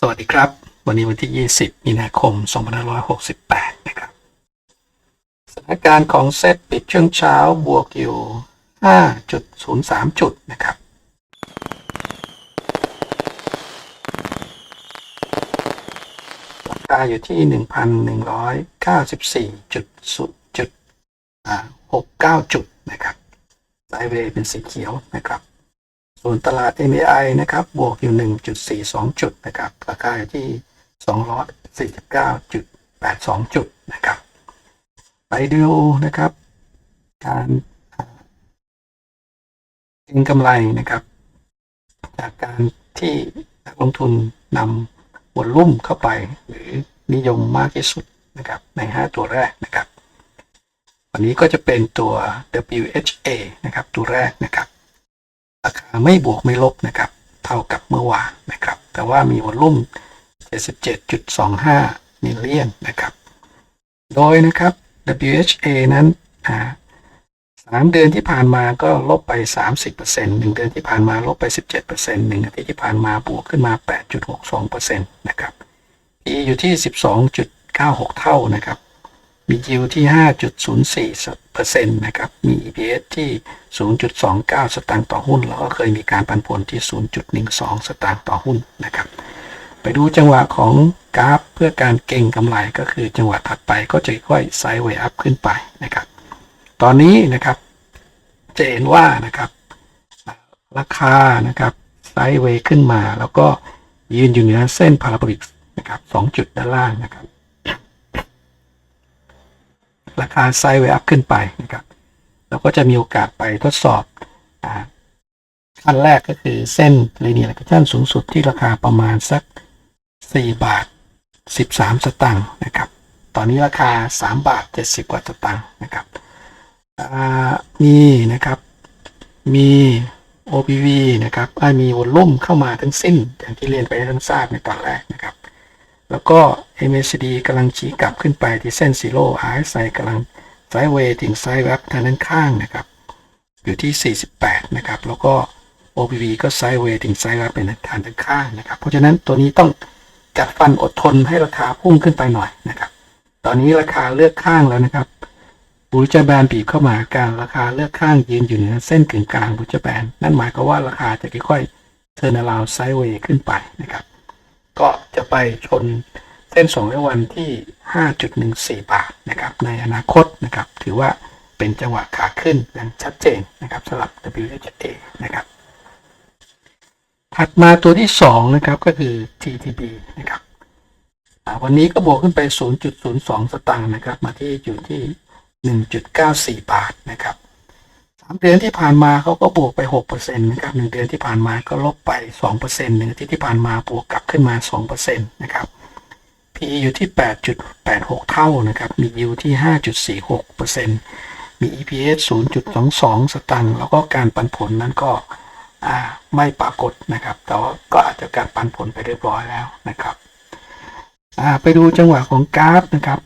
สวัสดีครับ วันนี้วันที่ 20 มีนาคม 2568 นะครับ สถานการณ์ของเซตปิดช่วงเช้าบวกอยู่ 5.03 จุดนะครับ ราคาอยู่ที่ 1,194จุดจุดอ่า69 จุดนะครับไซเวย์เป็นสีเขียวนะครับ ส่วนตลาด MAI นะครับ บวกอยู่ 1.42 จุดนะครับ ราคาอยู่ที่ 249.82 จุดนะครับ ไปดูนะครับ การเก็งกำไรนะครับ จากการที่นักลงทุนนำวอลลุ่มเข้าไป หรือนิยมมากที่สุดนะครับ ใน 5 ตัวแรกนะครับ วันนี้ก็จะเป็นตัว WHA นะครับ ตัวแรกนะครับ ราคาไม่บวกไม่ลบนะครับ เท่ากับเมื่อวานนะครับ แต่ว่ามีวอลลุ่ม 77.25 มิลเลียนนะครับ โดยนะครับ WHA นั้นสามเดือนที่ผ่านมาก็ลบไป 30%หนึ่งเดือนที่ผ่านมาลบไป 17%หนึ่งอาทิตย์ที่ผ่านมาบวกขึ้นมา 8.62%นะครับ e อยู่ที่ 12.96 เท่านะครับ มี yield ที่ 5.04%นะครับ มี EPS ที่ 0.29 สตางค์ต่อหุ้น แล้วก็เคยมีการปันผลที่ 0.12 สตางค์ต่อหุ้นนะครับ ไปดูจังหวะของกราฟเพื่อการเก็งกำไรก็คือจังหวะถัดไปก็จะค่อยไซด์เวย์อัพขึ้นไปนะครับ ตอนนี้นะครับจะเห็นว่านะครับ ราคานะครับไซด์เวย์ขึ้นมา แล้วก็ยืนอยู่เหนือเส้นพาราโบลิกนะครับสองจุดด้านล่างนะครับ ราคาไซด์เวย์อัพขึ้นไปนะครับแล้วก็จะมีโอกาสไปทดสอบอ่าขั้นแรกก็คือเส้น linear regression สูงสุดที่ราคาประมาณสัก 4 บาท 13 สตางค์นะครับ ตอนนี้ราคา 3 บาท 70 กว่าสตางค์นะครับอ่ามีนะครับมี OPV นะครับอ่ามีวอลลุ่มเข้ามาทั้งสิ้นอย่างที่เรียนไปให้ท่านทราบในตอนแรกนะครับ แล้วก็ MACD กำลังชี้กลับขึ้นไปที่เส้นซีโร่ RSI กำลังไซด์เวย์ถึงไซด์เวฟทางด้านข้างนะครับ อยู่ที่ 48 นะครับ แล้วก็ OPV ก็ไซด์เวย์ถึงไซด์เวฟเป็นทางด้านข้างนะครับ เพราะฉะนั้นตัวนี้ต้องกัดฟันอดทนให้ราคาพุ่งขึ้นไปหน่อยนะครับ ตอนนี้ราคาเลือกข้างแล้วนะครับบูจแบนบีบเข้ามาการราคาเลือกข้างยืนอยู่เหนือเส้นกึ่งกลางบูจแบนนั่นหมายความว่าราคาจะค่อยๆเทิร์นาราวไซด์เวย์ขึ้นไปนะครับ ก็จะไปชนเส้น2ร้อยวันที่ 5.14 บาทนะครับในอนาคตนะครับถือว่าเป็นจังหวะขาขึ้นอย่างชัดเจนนะครับสำหรับ WHA นะครับถัดมาตัวที่ 2 นะครับก็คือ TTB นะครับวันนี้ก็บวกขึ้นไป 0.02 สตางค์นะครับ มาที่อยู่ที่ 1.94 บาทนะครับามเดือนที่ผ่านมาเขาก็บวกไป6%นต์นะครับหนึ่งเดือนที่ผ่านมาก็ลบไป2%หนึ่งอาทิตย์ที่ผ่านมาบวกกลับขึ้นมา2%นต์นะครับ PE อยู่ที่8.86เท่านะครับ มี yield ที่5.46%มี EPS 0.22สองสองสตางค์แล้วก็การปันผลนั้นก็ไม่ปรากฏนะครับ แต่ว่าก็อาจจะการปันผลไปเรียบร้อยแล้วนะครับไปดูจังหวะของกราฟนะครับ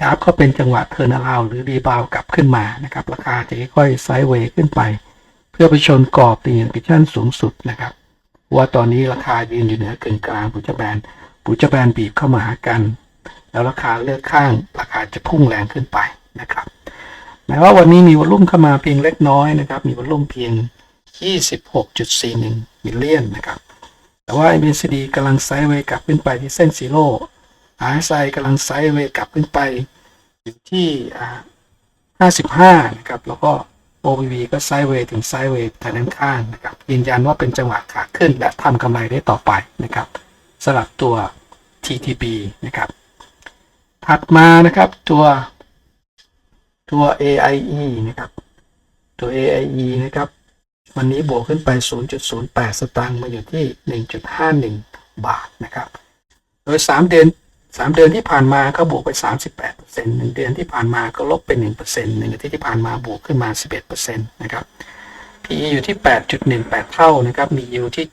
กราฟก็เป็นจังหวะเทอร์นาลาวหรือรีบาวกลับขึ้นมานะครับ ราคาจะค่อยๆไซด์เวย์ขึ้นไป เพื่อไปชนกรอบตีนพิชั่นสูงสุดนะครับว่าตอนนี้ราคายืนอยู่เหนือกึ่งกลางปูจะแบนปูจะแบนบีบเข้ามาหากัน แล้วราคาเลือกข้าง ราคาจะพุ่งแรงขึ้นไปนะครับแม้ว่าวันนี้มีวอลุ่มเข้ามาเพียงเล็กน้อยนะครับ มีวอลลุ่มเพียง 26.41มิลเลียนนะครับ แต่ว่า MACD กำลังไซด์เวย์กลับขึ้นไปที่เส้นซีโร่ RSI กำลังไซเวกลับขึ้นไป อยู่ที่อ่า55นะครับ แล้วก็ OPV ก็ไซเวย์ถึงไซเวย์ทางด้านข้างนะครับยืนยันว่าเป็นจังหวะขาขึ้นและทำกำไรได้ต่อไปนะครับสำหรับตัว TTB นะครับ ถัดมานะครับตัวตัว AIE นะครับ ตัว AIE นะครับ วันนี้บวกขึ้นไป 0.08 สตางค์มาอยู่ที่ 1.51 บาทนะครับ โดย 3 เดือน 3เดือนที่ผ่านมาก็บวกไป 38% 1เดือนที่ผ่านมาก็ลบไป1% 1อาทิตย์ที่ผ่านมาบวกขึ้นมา 11%นะครับ PE อยู่ที่ 8.18 เท่านะครับ มี yield ที่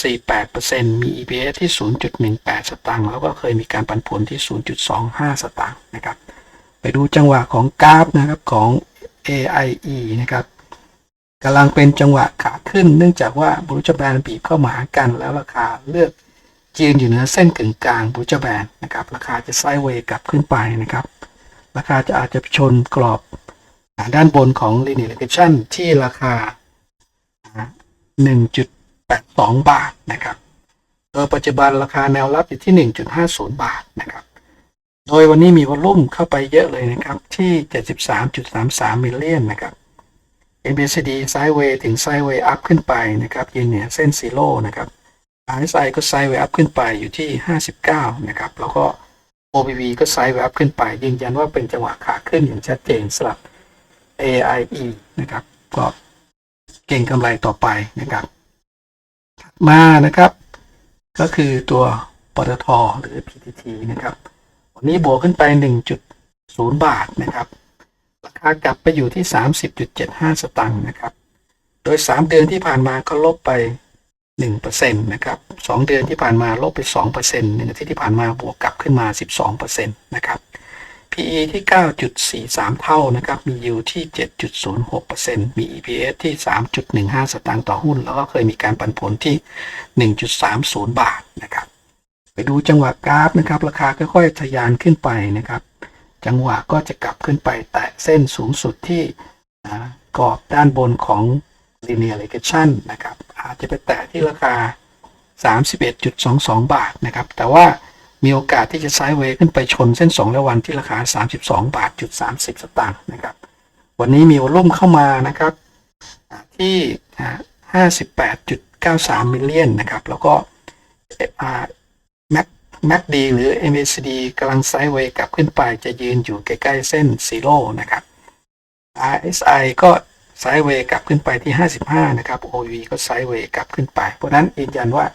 7.48%มี EPS ที่ 0.18 สตางค์ แล้วก็เคยมีการปันผลที่ 0.25 สตางค์นะครับ ไปดูจังหวะของกราฟนะครับของ AIE นะครับกำลังเป็นจังหวะขาขึ้น เนื่องจากว่าบรูจแบรนด์บีบเข้ามาหากันแล้วราคาเลือก ยืนอยู่เหนือเส้นกึ่งกลางบูจแบนนะครับ ราคาจะไซด์เวย์กลับขึ้นไปนะครับ ราคาจะอาจจะชนกรอบด้านบนของ linear regression ที่ราคา 1.82 บาทนะครับโดยปัจจุบันราคาแนวรับอยู่ที่ 1.50 บาทนะครับ โดยวันนี้มีวอลลุ่มเข้าไปเยอะเลยนะครับ ที่ 73.33มิลเลียนนะครับ MACD ไซด์เวย์ถึงไซด์เวย์อัพขึ้นไปนะครับยืนเหนือเส้นซีโร่นะครับ RSI ก็ไซด์เวย์อัพขึ้นไปอยู่ที่ 59 นะครับ แล้วก็ OBV ก็ไซด์เวย์อัพขึ้นไป ยืนยันว่าเป็นจังหวะขาขึ้นอย่างชัดเจนสำหรับ AIE นะครับ ก็เก่งกำไรต่อไปนะครับมานะครับ ก็คือตัวปตทหรือ PTT นะครับ วันนี้บวกขึ้นไป 1.0 บาทนะครับ ราคากลับไปอยู่ที่ 30.75 สตังค์นะครับ โดย 3 เดือนที่ผ่านมาก็ลบไป 1%นะครับ2เดือนที่ผ่านมาลบไป2%หนึ่งอาทิตย์ที่ผ่านมาบวกกลับขึ้นมา 12%นะครับ PE ที่ 9.43 เท่านะครับ มี yield ที่ 7.06%มี EPS ที่ 3.15 สตางค์ต่อหุ้น แล้วก็เคยมีการปันผลที่ 1.30 บาทนะครับ ไปดูจังหวะกราฟนะครับ ราคาค่อยๆทะยานขึ้นไปนะครับ จังหวะก็จะกลับขึ้นไปแตะเส้นสูงสุดที่กรอบด้านบนของ linear regression นะครับ อาจจะไปแตะที่ราคา 31.22 บาทนะครับ แต่ว่ามีโอกาสที่จะไซด์เวย์ขึ้นไปชนเส้น2ระวันที่ราคา 32 บาทจุด30 สตางค์นะครับ วันนี้มีวอลุ่มเข้ามานะครับที่ 58.93 มิลเลียนนะครับ แล้วก็ Mac MACD หรือ MACD กำลังไซด์เวย์กลับขึ้นไปจะยืนอยู่ใกล้ ๆ เส้นซีโร่นะครับ RSI ก็ ไซด์เวย์กลับขึ้นไปที่ 55 นะครับ OV ก็ไซด์เวย์กลับขึ้นไป เพราะนั้นยืนยันว่า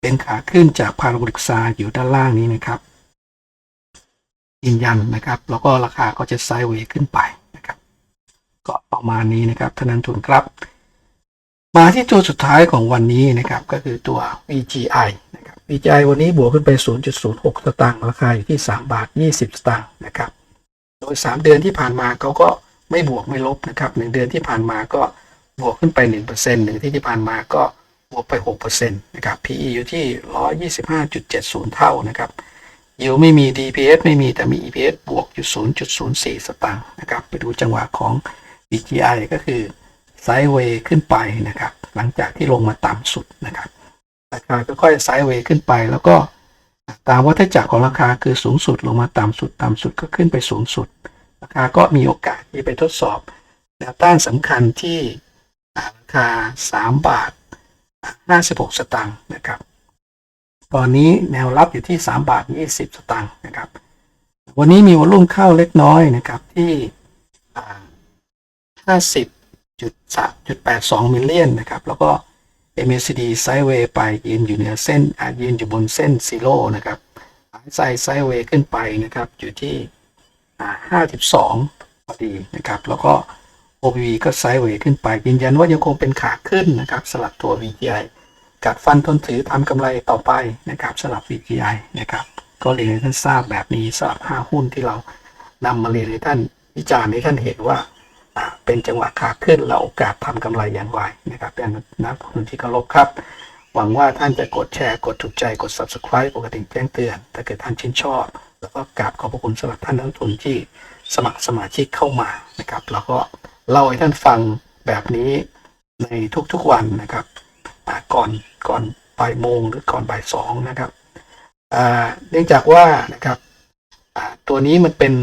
เป็นขาขึ้นจากพาราโบลิกซาอยู่ด้านล่างนี้นะครับยืนยันนะครับ แล้วก็ราคาก็จะไซด์เวย์ขึ้นไปนะครับ ก็ประมาณนี้นะครับท่านนักลงทุนครับ มาที่ตัวสุดท้ายของวันนี้นะครับ ก็คือตัว VGI นะครับ VGI วันนี้บวกขึ้นไป 0.06 สตางค์ราคาอยู่ที่ 3 บาท 20 สตางค์นะครับ โดย 3 เดือนที่ผ่านมาเขาก็ ไม่บวกไม่ลบนะครับ1เดือนที่ผ่านมาก็บวกขึ้นไป 1%หนึ่งที่ที่ผ่านมาก็บวกไป 6%นะครับ PE อยู่ที่ 125.70 เท่านะครับยิวไม่มี DPS ไม่มีแต่มี EPS บวกอยู่ 0.04 สตางค์นะครับ ไปดูจังหวะของ VGI ก็คือไซด์เวย์ขึ้นไปนะครับ หลังจากที่ลงมาต่ำสุดนะครับราคาค่อยๆไซด์เวย์ขึ้นไป แล้วก็ตามวัฏจักรของราคาคือสูงสุดลงมาต่ำสุด ต่ำสุดก็ขึ้นไปสูงสุด ราคาก็มีโอกาสที่ไปทดสอบแนวต้านสำคัญที่ราคา 3 บาท 56 สตางค์นะครับ ตอนนี้แนวรับอยู่ที่ 3 บาท 20 สตางค์นะครับ วันนี้มีวอลุ่มเข้าเล็กน้อยนะครับที่อ่า50.3.82 มิลเลียนนะครับ แล้วก็ MACD ไซด์เวย์ไปยืนอยู่เหนือเส้นอายืนอยู่บนเส้นซีโร่นะครับไซด์ไซด์เวย์ขึ้นไปนะครับอยู่ที่ 52 พอดีนะครับ แล้วก็ OPV ก็ไซด์เวย์ขึ้นไป ยืนยันว่ายังคงเป็นขาขึ้นนะครับสำหรับตัว VGI กัดฟันทนถือทำกำไรต่อไปนะครับสำหรับ VGI นะครับ ก็เรียนให้ท่านทราบแบบนี้สำหรับ5หุ้นที่เรานำมาเรียนให้ท่านวิจารณ์ให้ท่านเห็นว่าเป็นจังหวะขาขึ้นและโอกาสทำกำไรอย่างไรนะครับเป็นนักลงทุนที่เคารพครับ หวังว่าท่านจะกดแชร์ กดถูกใจ กด subscribe ปกติแจ้งเตือน ถ้าเกิดท่านชื่นชอบ แล้วก็กราบขอบพระคุณสำหรับท่านนักลงทุนที่สมัครสมาชิกเข้ามานะครับ แล้วก็เล่าให้ท่านฟังแบบนี้ในทุกๆวันนะครับก่อนก่อนบ่ายโมงหรือก่อนบ่ายสองนะครับเนื่องจากว่านะครับตัวนี้มันเป็น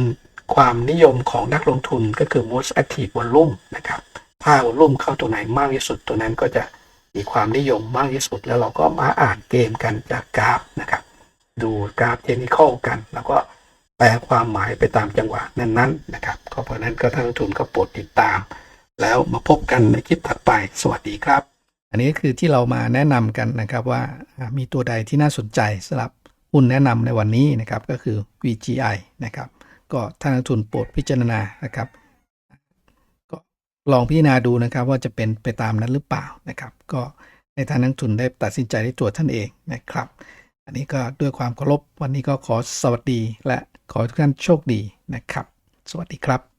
ความนิยมของนักลงทุนก็คือ most active volume นะครับ ถ้าวอลุ่มเข้าตัวไหนมากที่สุดตัวนั้นก็จะมีความนิยมมากที่สุดแล้วเราก็มาอ่านเกมกันจากกราฟนะครับ ดูกราฟเทคนิคกัน แล้วก็แปลความหมายไปตามจังหวะนั้นๆนะครับก็เพราะฉะนั้นก็ท่านลงทุนก็โปรดติดตาม แล้วมาพบกันในคลิปถัดไป สวัสดีครับ อันนี้ก็คือที่เรามาแนะนำกันนะครับว่ามีตัวใดที่น่าสนใจสำหรับหุ้นแนะนำในวันนี้นะครับก็คือ VGI นะครับ ก็ท่านนักลงทุนโปรดพิจารณานะครับก็ลองพิจารณาดูนะครับว่าจะเป็นไปตามนั้นหรือเปล่านะครับ ก็ในทางนักลงทุนได้ตัดสินใจด้วยตัวท่านเองนะครับ อันนี้ก็ด้วยความเคารพวันนี้ก็ขอสวัสดีและขอทุกท่านโชคดีนะครับ สวัสดีครับ